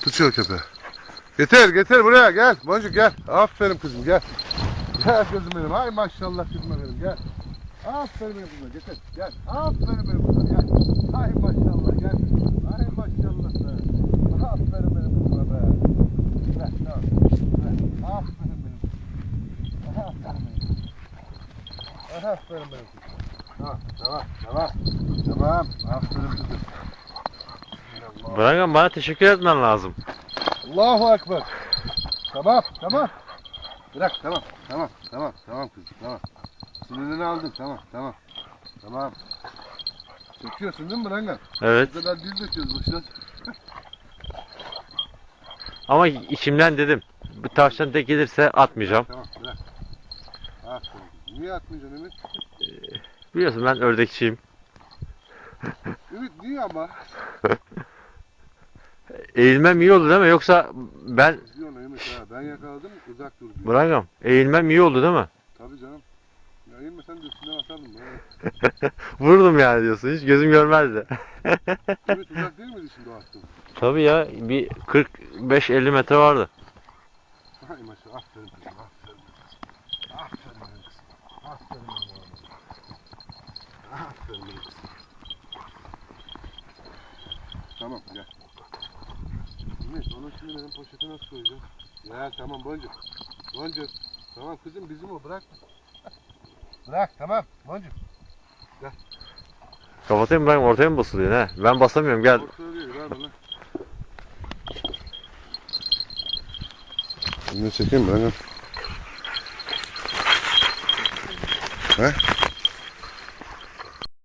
Tut şu köpeği. Getir getir buraya gel. Boncuk gel. Aferin kızım gel. Gel kızım benim. Hay maşallah kızım benim gel. Aferin benim kızım getir. Gel. Aferin benim kızım gel. Hay maşallah gel. Hay maşallah be. Aferin benim kızıma be. Gel tamam. Aferin benim kızım. Aferin benim kızım. Aferin benim kızım. Tamam tamam tamam. Tamam. Aferin kızım. Brangan bana teşekkür etmen lazım. Allahu Ekber. Tamam, tamam. Bırak, tamam, tamam, tamam, tamam kızım, tamam. Sinirini aldım, tamam, tamam. Tamam. Çekiyorsun değil mi Brangan? Evet. Bu kadar dil döküyoruz boşuna. Ama içimden dedim. Bu tavşan tek gelirse atmayacağım. Tamam, bırak. Aferin. Niye atmayacaksın Ümit? Biliyorsun ben ördekçiyim. Ümit niye ama? Eğilmem iyi oldu değil mi? Yoksa ben. Ben yakaladım, uzak dur diyor. Brangam eğilmem iyi oldu değil mi? Tabii canım. Ya inmesen de üstünden atardım. Böyle. Vurdum yani diyorsun. Hiç gözüm görmezdi. Ümit uzak değil miydi şimdi o attığın? Tabii ya bir 45-50 metre vardı. Hay maşallah, aferin kızım, aferin. Aferin kızım. Aferin. Aferin kızım. Tamam gel. Ümit onu şimdi benim poşete nasıl koyacağız? Ya tamam Boncuk. Boncuk. Tamam kızım bizim o bırak. Bırak tamam Boncuk. Kapatayım Brangam ortaya mı basılıyor ne? Ben basamıyorum gel. Ortada değil ver bana. Bunu çekeyim mi? He?